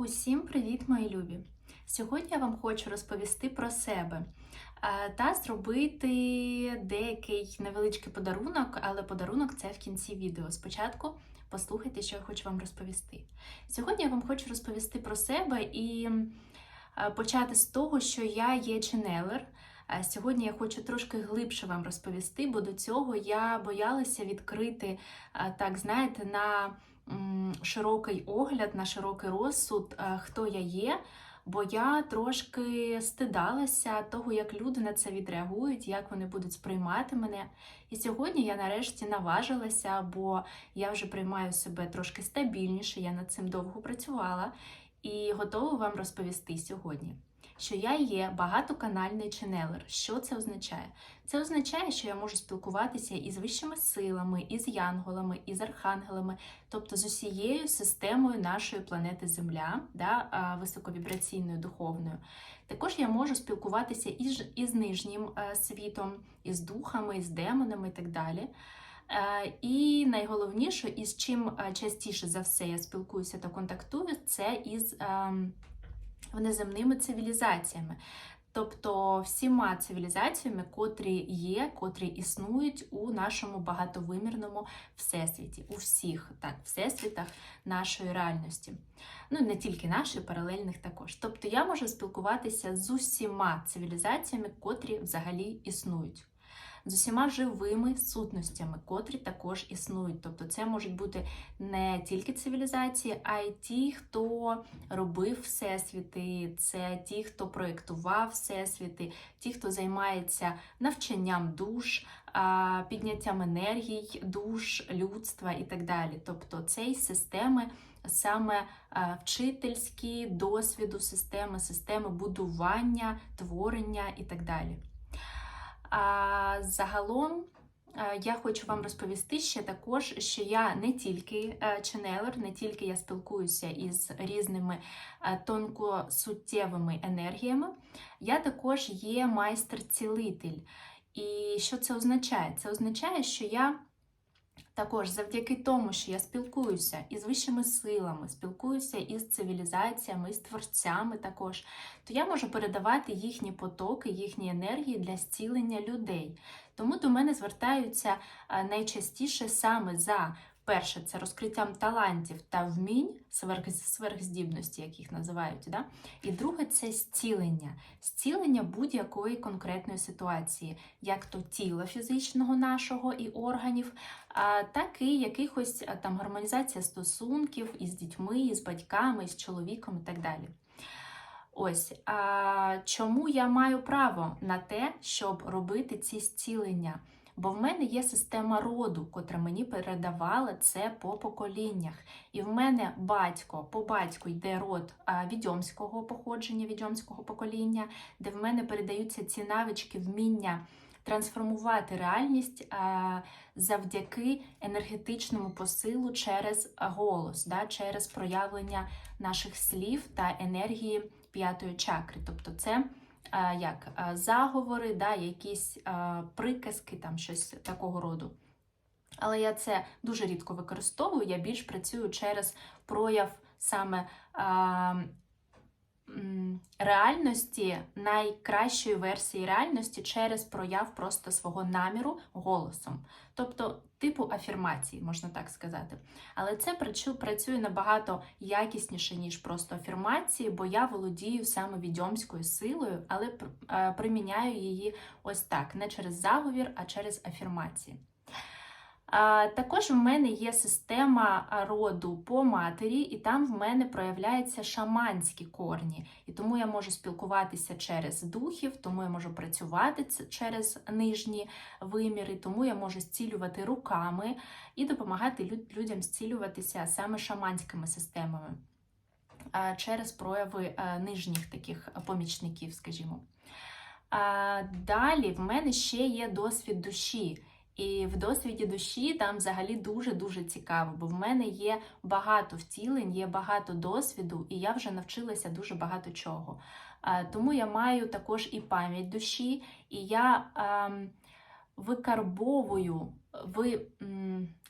Усім привіт, мої любі! Сьогодні я вам хочу розповісти про себе е, та зробити деякий невеличкий подарунок, але подарунок це в кінці відео. Спочатку послухайте, що я хочу вам розповісти. Сьогодні я вам хочу розповісти про себе і е, почати з того, що я є ченелер. Е, Сьогодні я хочу трошки глибше вам розповісти, бо до цього я боялася відкрити, так знаєте, на широкий огляд, на широкий розсуд, е, хто я є. Бо я трошки стидалася того, як люди на це відреагують, як вони будуть сприймати мене. І сьогодні я нарешті наважилася, бо я вже приймаю себе трошки стабільніше, я над цим довго працювала і готова вам розповісти сьогодні, що я є багатоканальний ченелер. Що це означає? Це означає, що я можу спілкуватися із вищими силами, із янголами, із архангелами, тобто з усією системою нашої планети Земля, да, високовібраційною духовною. Також я можу спілкуватися із, із нижнім е, світом, із духами, із демонами і так далі. Е, І найголовніше, із чим е, частіше за все я спілкуюся та контактую, це із ем, внеземними цивілізаціями. Тобто всіма цивілізаціями, котрі є, котрі існують у нашому багатовимірному всесвіті, у всіх так, всесвітах нашої реальності. Ну, не тільки нашої, паралельних також. Тобто я можу спілкуватися з усіма цивілізаціями, котрі взагалі існують. З усіма живими сутностями, котрі також існують. Тобто це можуть бути не тільки цивілізації, а й ті, хто робив всесвіти, це ті, хто проєктував всесвіти, ті, хто займається навчанням душ, підняттям енергій, душ, людства і так далі. Тобто це й системи саме вчительські досвіду системи, системи будування, творення і так далі. А загалом е, я хочу вам розповісти ще також, що я не тільки е, ченелер, не тільки я спілкуюся із різними е, тонкосуттєвими енергіями, я також є майстер-цілитель. І що це означає? Це означає, що я також завдяки тому, що я спілкуюся із вищими силами, спілкуюся із цивілізаціями, із творцями також, то я можу передавати їхні потоки, їхні енергії для зцілення людей. Тому до мене звертаються е, найчастіше саме за перше, це розкриттям талантів та вмінь, сверх- сверхздібності, як їх називають. Да? І друге це зцілення, зцілення будь-якої конкретної ситуації, як то тіла фізичного нашого і органів, так і якихось там гармонізація стосунків із дітьми, із батьками, із чоловіком і так далі. Ось а, чому я маю право на те, щоб робити ці зцілення? Бо в мене є система роду, котра мені передавала це по поколіннях. І в мене батько по батьку йде род відьомського походження, відьомського покоління, де в мене передаються ці навички, вміння трансформувати реальність завдяки енергетичному посилу через голос, через проявлення наших слів та енергії п'ятої чакри. Тобто це як заговори, да, якісь приказки, там щось такого роду. Але я це дуже рідко використовую, я більш працюю через прояв саме а, реальності, найкращої версії реальності через прояв просто свого наміру голосом. Тобто, типу афірмації, можна так сказати. Але це працю- працює набагато якісніше, ніж просто афірмації, бо я володію саме відьомською силою, але е, приміняю її ось так: не через заговір, а через афірмації. Також в мене є система роду по матері, і там в мене проявляються шаманські корні. І тому я можу спілкуватися через духів, тому я можу працювати через нижні виміри, тому я можу зцілювати руками і допомагати людям зцілюватися саме шаманськими системами через прояви нижніх таких помічників, скажімо. Далі в мене ще є досвід душі. І в досвіді душі там взагалі дуже-дуже цікаво, бо в мене є багато втілень, є багато досвіду, і я вже навчилася дуже багато чого. Тому я маю також і пам'ять душі, і я ем, викарбовую, ви,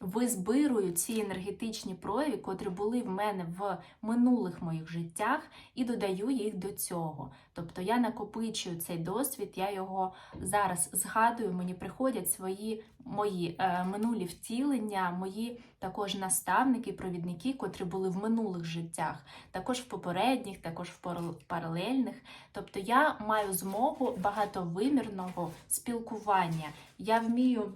визбирую ці енергетичні прояви, котрі були в мене в минулих моїх життях, і додаю їх до цього. Тобто я накопичую цей досвід, я його зараз згадую, мені приходять свої мої е, минулі втілення, мої також наставники, провідники, котрі були в минулих життях, також в попередніх, також в паралельних. Тобто я маю змогу багатовимірного спілкування. Я вмію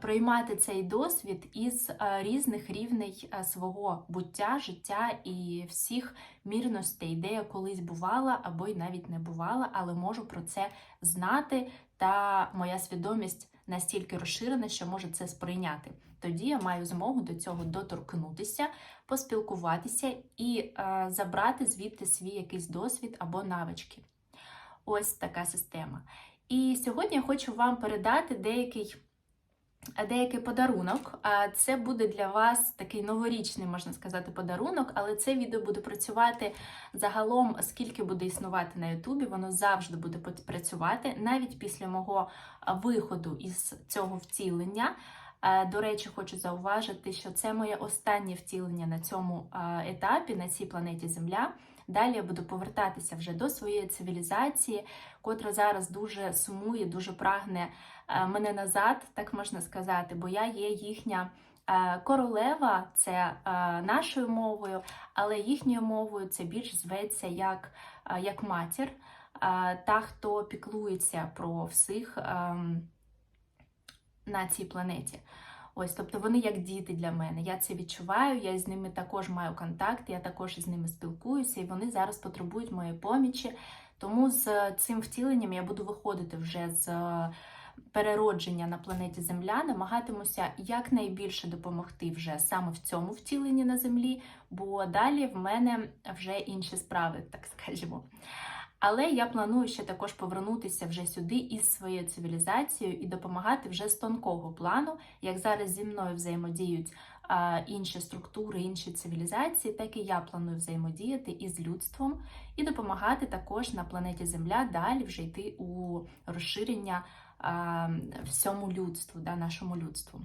приймати цей досвід із е, різних рівней е, свого буття, життя і всіх мірностей, де я колись бувала або й навіть не бувала, але можу про це знати, та моя свідомість настільки розширена, що може це сприйняти. Тоді я маю змогу до цього доторкнутися, поспілкуватися і е, забрати звідти свій якийсь досвід або навички. Ось така система. І сьогодні я хочу вам передати деякий деякий подарунок. Це буде для вас такий новорічний, можна сказати, подарунок, але це відео буде працювати загалом, скільки буде існувати на Ютубі, воно завжди буде працювати, навіть після мого виходу із цього втілення. До речі, хочу зауважити, що це моє останнє втілення на цьому етапі, на цій планеті Земля. Далі я буду повертатися вже до своєї цивілізації, котра зараз дуже сумує, дуже прагне мене назад, так можна сказати, бо я є їхня е, королева, це е, нашою мовою, але їхньою мовою це більш зветься як, е, як матір, е, та, хто піклується про всіх ем, на цій планеті. Ось, тобто вони як діти для мене. Я це відчуваю, я з ними також маю контакт, я також з ними спілкуюся, і вони зараз потребують моєї помічі. Тому з цим втіленням я буду виходити вже з переродження на планеті Земля, намагатимуся якнайбільше допомогти вже саме в цьому втіленні на землі, бо далі в мене вже інші справи, так скажімо. Але я планую ще також повернутися вже сюди із своєю цивілізацією і допомагати вже з тонкого плану, як зараз зі мною взаємодіють а, інші структури, інші цивілізації, так і я планую взаємодіяти із людством і допомагати також на планеті Земля далі вже йти у розширення всьому людству, да, нашому людству.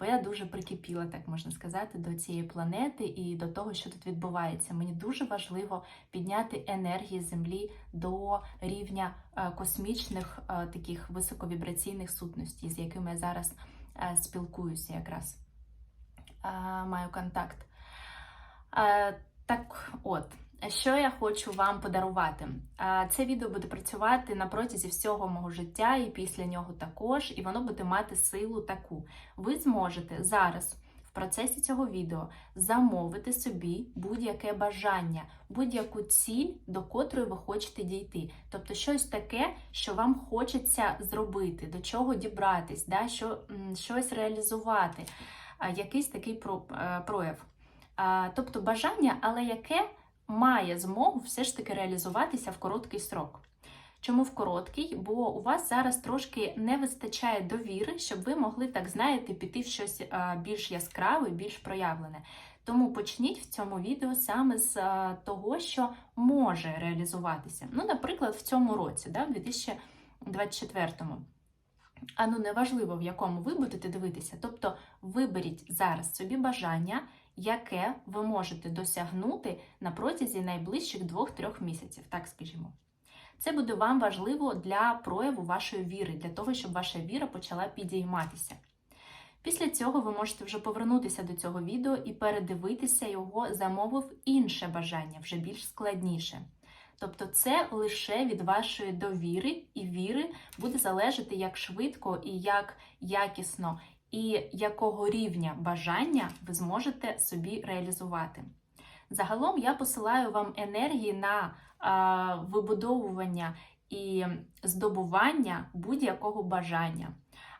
Бо я дуже прикипіла, так можна сказати, до цієї планети і до того, що тут відбувається. Мені дуже важливо підняти енергії Землі до рівня е, космічних е, таких високовібраційних сутностей, з якими я зараз е, спілкуюся, якраз маю контакт. Так от. Що я хочу вам подарувати? Це відео буде працювати на протязі всього мого життя і після нього також, і воно буде мати силу таку. Ви зможете зараз в процесі цього відео замовити собі будь-яке бажання, будь-яку ціль, до котрої ви хочете дійти. Тобто щось таке, що вам хочеться зробити, до чого дібратись, да? що, щось реалізувати, якийсь такий прояв. Тобто бажання, але яке має змогу все ж таки реалізуватися в короткий срок. Чому в короткий? Бо у вас зараз трошки не вистачає довіри, щоб ви могли, так знаєте, піти в щось більш яскраве, більш проявлене. Тому почніть в цьому відео саме з того, що може реалізуватися. Ну, наприклад, в цьому році, да, в 2024-му. А ну неважливо, в якому ви будете дивитися. Тобто виберіть зараз собі бажання, яке ви можете досягнути на протязі найближчих 2-3 місяців, так скажімо. Це буде вам важливо для прояву вашої віри, для того, щоб ваша віра почала підійматися. Після цього ви можете вже повернутися до цього відео і передивитися його, замовив інше бажання, вже більш складніше. Тобто це лише від вашої довіри і віри буде залежати, як швидко і як якісно, і якого рівня бажання ви зможете собі реалізувати. Загалом я посилаю вам енергії на а, вибудовування і здобування будь-якого бажання.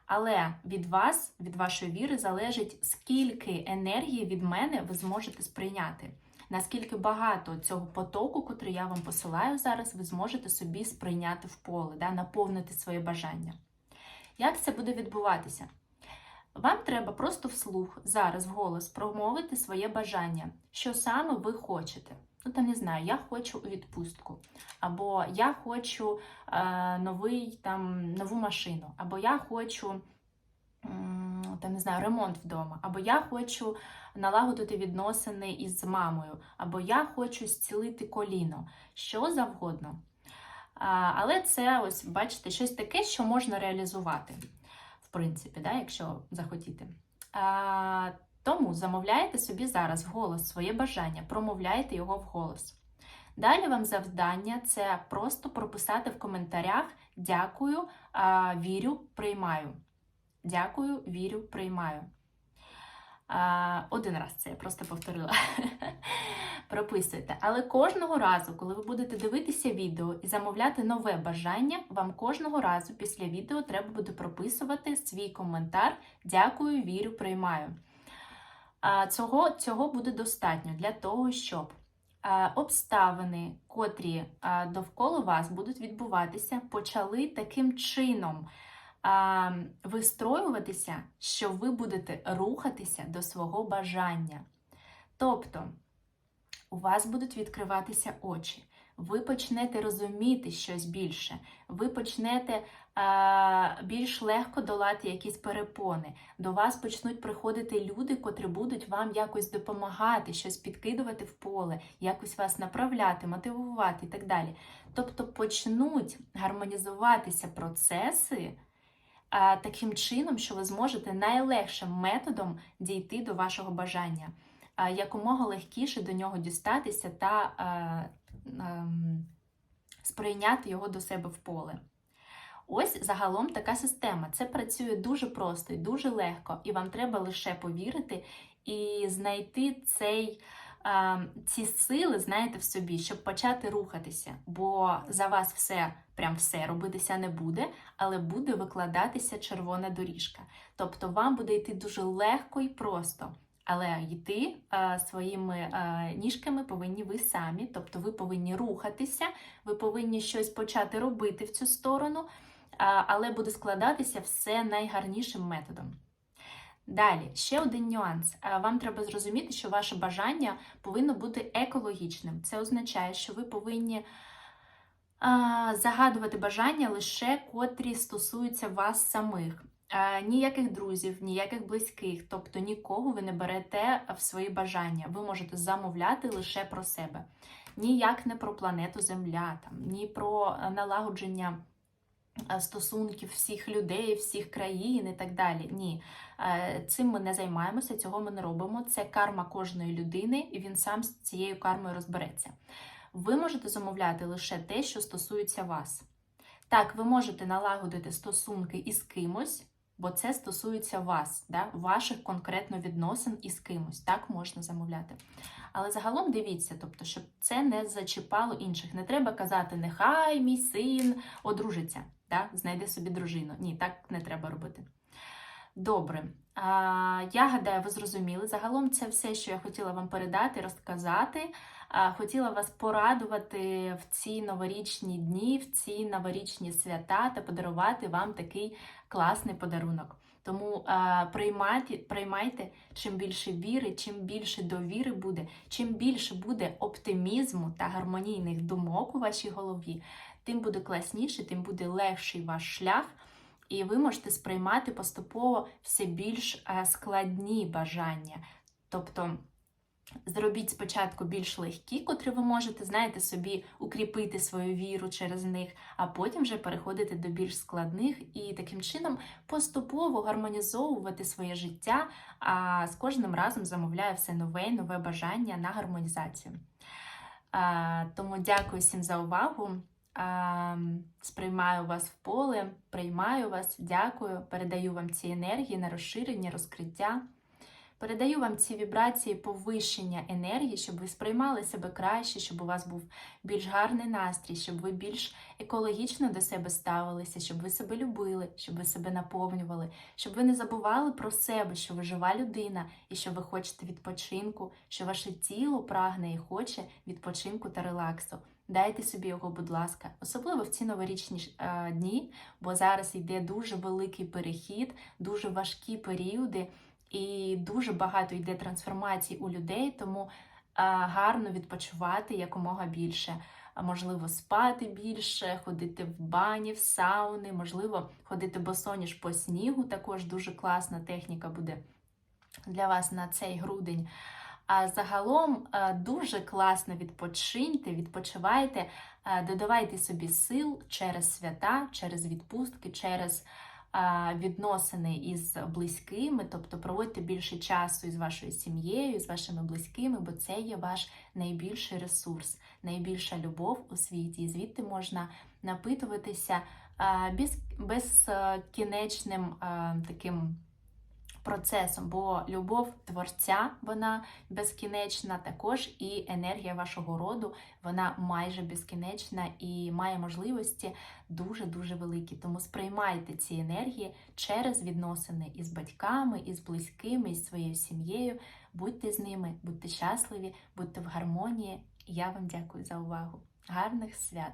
Але від вас, від вашої віри, залежить, скільки енергії від мене ви зможете сприйняти. Наскільки багато цього потоку, котрий я вам посилаю зараз, ви зможете собі сприйняти в поле, да, наповнити своє бажання. Як це буде відбуватися? Вам треба просто вслух зараз вголос промовити своє бажання, що саме ви хочете. Ну, там не знаю, я хочу відпустку, або я хочу е, новий, там, нову машину, або я хочу там не знаю, ремонт вдома, або я хочу налагодити відносини із мамою, або я хочу зцілити коліно, що завгодно. Але це ось, бачите, щось таке, що можна реалізувати, принципі, да, якщо захотіти. А, тому замовляйте собі зараз вголос своє бажання, промовляйте його вголос. Далі вам завдання це просто прописати в коментарях Дякую, вірю, приймаю. Дякую, вірю, приймаю. Один раз це я просто повторила. Прописуйте. Але кожного разу, коли ви будете дивитися відео і замовляти нове бажання, вам кожного разу після відео треба буде прописувати свій коментар Дякую, вірю, приймаю. Цього, цього буде достатньо для того, щоб обставини, котрі довкола вас будуть відбуватися, почали таким чином а, вистроюватися, що ви будете рухатися до свого бажання. Тобто у вас будуть відкриватися очі, ви почнете розуміти щось більше, ви почнете а, більш легко долати якісь перепони. До вас почнуть приходити люди, котрі будуть вам якось допомагати, щось підкидувати в поле, якось вас направляти, мотивувати і так далі. Тобто почнуть гармонізуватися процеси таким чином, що ви зможете найлегшим методом дійти до вашого бажання, якомога легкіше до нього дістатися та а, а, сприйняти його до себе в поле. Ось загалом така система. Це працює дуже просто і дуже легко, і вам треба лише повірити і знайти цей, ці сили, знаєте, в собі, щоб почати рухатися. Бо за вас все, прям все робитися не буде, але буде викладатися червона доріжка. Тобто вам буде йти дуже легко і просто. Але йти а, своїми а, ніжками повинні ви самі, тобто ви повинні рухатися, ви повинні щось почати робити в цю сторону, а, але буде складатися все найгарнішим методом. Далі, ще один нюанс. Вам треба зрозуміти, що ваше бажання повинно бути екологічним. Це означає, що ви повинні загадувати бажання лише котрі стосуються вас самих. Ніяких друзів, ніяких близьких, тобто нікого ви не берете в свої бажання. Ви можете замовляти лише про себе. Ніяк не про планету Земля, там, ні про налагодження стосунків всіх людей, всіх країн і так далі. Ні, цим ми не займаємося, цього ми не робимо. Це карма кожної людини, і він сам з цією кармою розбереться. Ви можете замовляти лише те, що стосується вас. Так, ви можете налагодити стосунки із кимось, бо це стосується вас, да? ваших конкретно відносин із кимось. Так можна замовляти. Але загалом дивіться, тобто, щоб це не зачіпало інших. Не треба казати, нехай мій син одружиться, да? знайде собі дружину. Ні, так не треба робити. Добре, я гадаю, ви зрозуміли. Загалом це все, що я хотіла вам передати, розказати. Хотіла вас порадувати в ці новорічні дні, в ці новорічні свята та подарувати вам такий класний подарунок. Тому а, приймайте, приймайте чим більше віри, чим більше довіри буде, чим більше буде оптимізму та гармонійних думок у вашій голові, тим буде класніше, тим буде легший ваш шлях. І ви можете сприймати поступово все більш складні бажання. Тобто зробіть спочатку більш легкі, котрі ви можете, знаєте, собі укріпити свою віру через них, а потім вже переходити до більш складних і таким чином поступово гармонізовувати своє життя, а з кожним разом замовляю все нове і нове бажання на гармонізацію. Тому дякую всім за увагу. Сприймаю вас в поле, приймаю вас, дякую, передаю вам ці енергії на розширення, розкриття. Передаю вам ці вібрації повищення енергії, щоб ви сприймали себе краще, щоб у вас був більш гарний настрій, щоб ви більш екологічно до себе ставилися, щоб ви себе любили, щоб ви себе наповнювали, щоб ви не забували про себе, що ви жива людина і що ви хочете відпочинку, що ваше тіло прагне і хоче відпочинку та релаксу. Дайте собі його, будь ласка, особливо в ці новорічні е, дні, бо зараз йде дуже великий перехід, дуже важкі періоди, і дуже багато йде трансформацій у людей. Тому гарно відпочивати якомога більше. Можливо, спати більше, ходити в бані, в сауни, можливо, ходити босоніж по снігу. Також дуже класна техніка буде для вас на цей грудень. А загалом е, дуже класно відпочиньте, відпочивайте, е, додавайте собі сил через свята, через відпустки, через е, відносини із близькими, тобто проводьте більше часу із вашою сім'єю, з вашими близькими, бо це є ваш найбільший ресурс, найбільша любов у світі. І звідти можна напитуватися безкінечним таким процесом, бо любов творця вона безкінечна, також і енергія вашого роду вона майже безкінечна і має можливості дуже-дуже великі. Тому сприймайте ці енергії через відносини із батьками, із близькими, із своєю сім'єю. Будьте з ними, будьте щасливі, будьте в гармонії. Я вам дякую за увагу. Гарних свят!